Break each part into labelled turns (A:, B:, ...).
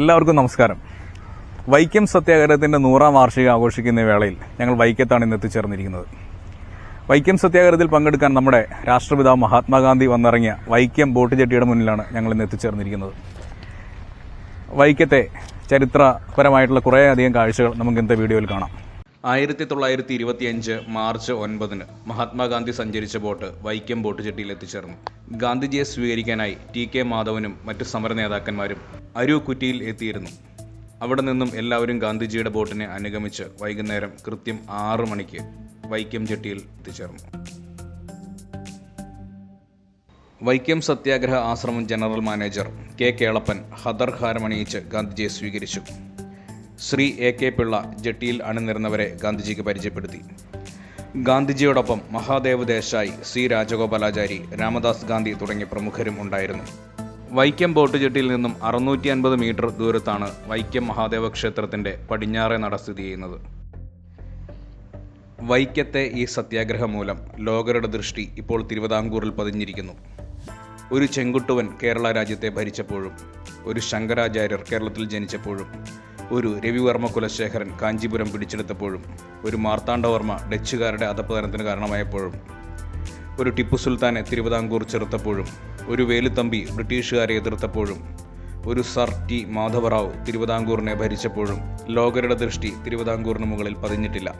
A: എല്ലാവർക്കും നമസ്കാരം. വൈക്കം സത്യാഗ്രഹത്തിന്റെ നൂറാം വാർഷികം ആഘോഷിക്കുന്ന വേളയിൽ ഞങ്ങൾ വൈക്കത്താണ് ഇന്ന് എത്തിച്ചേർന്നിരിക്കുന്നത്. വൈക്കം സത്യാഗ്രഹത്തിൽ പങ്കെടുക്കാൻ നമ്മുടെ രാഷ്ട്രപിതാവ് മഹാത്മാഗാന്ധി വന്നിറങ്ങിയ വൈക്കം ബോട്ട് ജെട്ടിയുടെ മുന്നിലാണ് ഞങ്ങൾ ഇന്ന് എത്തിച്ചേർന്നിരിക്കുന്നത്. വൈക്കത്തെ ചരിത്രപരമായിട്ടുള്ള കുറേയധികം കാഴ്ചകൾ നമുക്ക് ഇന്നത്തെ വീഡിയോയിൽ കാണാം. ആയിരത്തി തൊള്ളായിരത്തി ഇരുപത്തിയഞ്ച് മാർച്ച് ഒൻപതിന് മഹാത്മാഗാന്ധി സഞ്ചരിച്ച ബോട്ട് വൈക്കം ബോട്ട് ജെട്ടിയിൽ എത്തിച്ചേർന്നു. ഗാന്ധിജിയെ സ്വീകരിക്കാനായി ടി കെ മാധവനും മറ്റു സമര നേതാക്കന്മാരും അരൂക്കുറ്റിയിൽ എത്തിയിരുന്നു. അവിടെ നിന്നും എല്ലാവരും ഗാന്ധിജിയുടെ ബോട്ടിനെ അനുഗമിച്ച് വൈകുന്നേരം കൃത്യം ആറു മണിക്ക് വൈക്കം ജെട്ടിയിൽ എത്തിച്ചേർന്നു. വൈക്കം സത്യാഗ്രഹ ആശ്രമം ജനറൽ മാനേജർ കെ കേളപ്പൻ ഹദർ ഹാരമണിയിച്ച് ഗാന്ധിജിയെ സ്വീകരിച്ചു. ശ്രീ എ കെ പിള്ള ജെട്ടിയിൽ അണിനിരുന്നവരെ ഗാന്ധിജിക്ക് പരിചയപ്പെടുത്തി. ഗാന്ധിജിയോടൊപ്പം മഹാദേവ് ദേശായി സി രാജഗോപാലാചാരി രാമദാസ് ഗാന്ധി തുടങ്ങിയ പ്രമുഖരും ഉണ്ടായിരുന്നു. വൈക്കം ബോട്ട് ജെട്ടിയിൽ നിന്നും അറുന്നൂറ്റി അൻപത് മീറ്റർ ദൂരത്താണ് വൈക്കം മഹാദേവ ക്ഷേത്രത്തിന്റെ പടിഞ്ഞാറെ നട സ്ഥിതി ചെയ്യുന്നത്. വൈക്കത്തെ ഈ സത്യാഗ്രഹം മൂലം ലോകരുടെ ദൃഷ്ടി ഇപ്പോൾ തിരുവിതാംകൂറിൽ പതിഞ്ഞിരിക്കുന്നു. ഒരു ചെങ്കുട്ടുവൻ കേരള രാജ്യത്തെ ഭരിച്ചപ്പോഴും ഒരു ശങ്കരാചാര്യർ കേരളത്തിൽ ജനിച്ചപ്പോഴും ഒരു രവിവർമ്മ കുലശേഖരൻ കാഞ്ചീപുരം പിടിച്ചെടുത്തപ്പോഴും ഒരു മാർത്താണ്ഡവർമ്മ ഡച്ചുകാരുടെ അധപ്പതനത്തിന് കാരണമായപ്പോഴും ഒരു ടിപ്പു സുൽത്താനെ തിരുവിതാംകൂർ ചെറുത്തപ്പോഴും ഒരു വേലുത്തമ്പി ബ്രിട്ടീഷുകാരെ എതിർത്തപ്പോഴും ഒരു സർ ടി മാധവറാവ് തിരുവിതാംകൂറിനെ ഭരിച്ചപ്പോഴും ലോകരുടെ ദൃഷ്ടി തിരുവിതാംകൂറിന് മുകളിൽ പതിഞ്ഞിട്ടില്ല.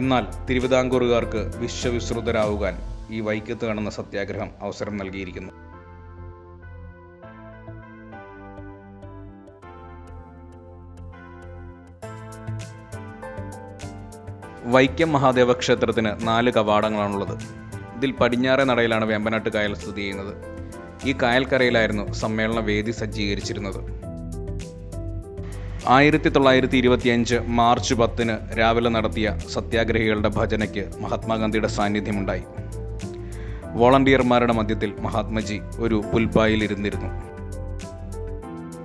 A: എന്നാൽ തിരുവിതാംകൂറുകാർക്ക് വിശ്വവിശ്രുതരാകാൻ ഈ വൈക്കത്ത് കാണുന്ന സത്യാഗ്രഹം അവസരം നൽകിയിരിക്കുന്നു. വൈക്കം മഹാദേവ ക്ഷേത്രത്തിന് നാല് കവാടങ്ങളാണുള്ളത്. ഇതിൽ പടിഞ്ഞാറെ നടയിലാണ് വേമ്പനാട്ട് കായൽ സ്ഥിതി ചെയ്യുന്നത്. ഈ കായൽക്കരയിലായിരുന്നു സമ്മേളന വേദി സജ്ജീകരിച്ചിരുന്നത്. ആയിരത്തി തൊള്ളായിരത്തി ഇരുപത്തിയഞ്ച് മാർച്ച് പത്തിന് രാവിലെ നടത്തിയ സത്യാഗ്രഹികളുടെ ഭജനയ്ക്ക് മഹാത്മാഗാന്ധിയുടെ സാന്നിധ്യമുണ്ടായി. വോളണ്ടിയർമാരുടെ മധ്യത്തിൽ മഹാത്മജി ഒരു പുൽപ്പായിൽ ഇരുന്നിരുന്നു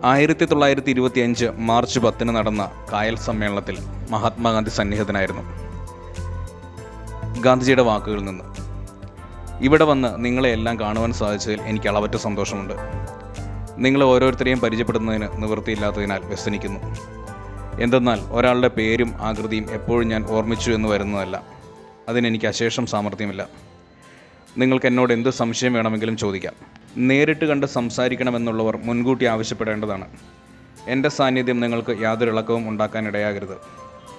A: ആയിരത്തി തൊള്ളായിരത്തി ഇരുപത്തിയഞ്ച് മാർച്ച് പത്തിന് നടന്ന കായൽ സമ്മേളനത്തിൽ മഹാത്മാഗാന്ധി സന്നിഹിതനായിരുന്നു. ഗാന്ധിജിയുടെ വാക്കുകളിൽ നിന്ന്. ഇവിടെ വന്ന് നിങ്ങളെ എല്ലാം കാണുവാൻ സാധിച്ചതിൽ എനിക്ക് അളവറ്റ സന്തോഷമുണ്ട്. നിങ്ങളെ ഓരോരുത്തരെയും പരിചയപ്പെടുന്നതിന് നിവൃത്തിയില്ലാത്തതിനാൽ വ്യസനിക്കുന്നു. എന്തെന്നാൽ ഒരാളുടെ പേരും ആകൃതിയും എപ്പോഴും ഞാൻ ഓർമ്മിച്ചു എന്ന് വരുന്നതല്ല. അതിനെനിക്ക് അശേഷം സാമർഥ്യമില്ല. നിങ്ങൾക്ക് എന്നോട് എന്ത് സംശയം വേണമെങ്കിലും ചോദിക്കാം. നേരിട്ട് കണ്ട് സംസാരിക്കണമെന്നുള്ളവർ മുൻകൂട്ടി ആവശ്യപ്പെടേണ്ടതാണ്. എന്റെ സാന്നിധ്യം നിങ്ങൾക്ക് യാതൊരു ഇളക്കവും ഉണ്ടാക്കാൻ ഇടയാകരുത്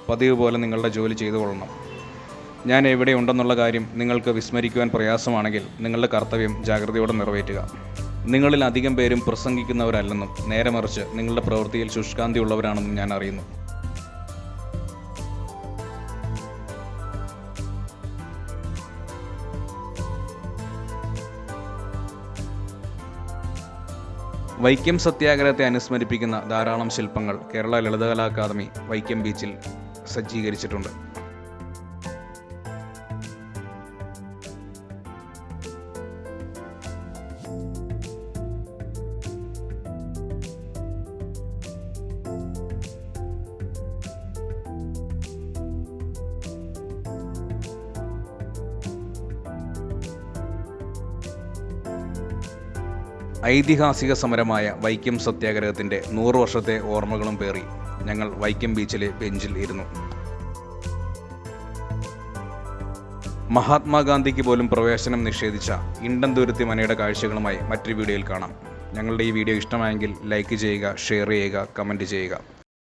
A: പതിവ് പോലെ നിങ്ങളുടെ ജോലി ചെയ്തു കൊള്ളണം. ഞാൻ എവിടെ ഉണ്ടെന്നുള്ള കാര്യം നിങ്ങൾക്ക് വിസ്മരിക്കുവാൻ പ്രയാസമാണെങ്കിൽ നിങ്ങളുടെ കർത്തവ്യം ജാഗ്രതയോടെ നിറവേറ്റുക. നിങ്ങളിൽ അധികം പേരും പ്രസംഗിക്കുന്നവരല്ലെന്നും നേരെ മറിച്ച് നിങ്ങളുടെ പ്രവൃത്തിയിൽ ശുഷ്കാന്തി ഉള്ളവരാണെന്നും ഞാൻ അറിയുന്നു. വൈക്കം സത്യാഗ്രഹത്തെ അനുസ്മരിപ്പിക്കുന്ന ധാരാളം ശില്പങ്ങൾ കേരള ലളിതകലാ അക്കാദമി വൈക്കം ബീച്ചിൽ സജ്ജീകരിച്ചിട്ടുണ്ട്. ഐതിഹാസിക സമരമായ വൈക്കം സത്യാഗ്രഹത്തിന്റെ നൂറ് വർഷത്തെ ഓർമ്മകളും പേറി ഞങ്ങൾ വൈക്കം ബീച്ചിലെ ബെഞ്ചിൽ ഇരുന്നു. മഹാത്മാഗാന്ധിക്ക് പോലും പ്രവേശനം നിഷേധിച്ച ഇണ്ടൻ ദുരുത്തി മനയുടെ കാഴ്ചകളുമായി മറ്റൊരു വീഡിയോയിൽ കാണാം. ഞങ്ങളുടെ ഈ വീഡിയോ ഇഷ്ടമായെങ്കിൽ ലൈക്ക് ചെയ്യുക ഷെയർ ചെയ്യുക കമന്റ് ചെയ്യുക.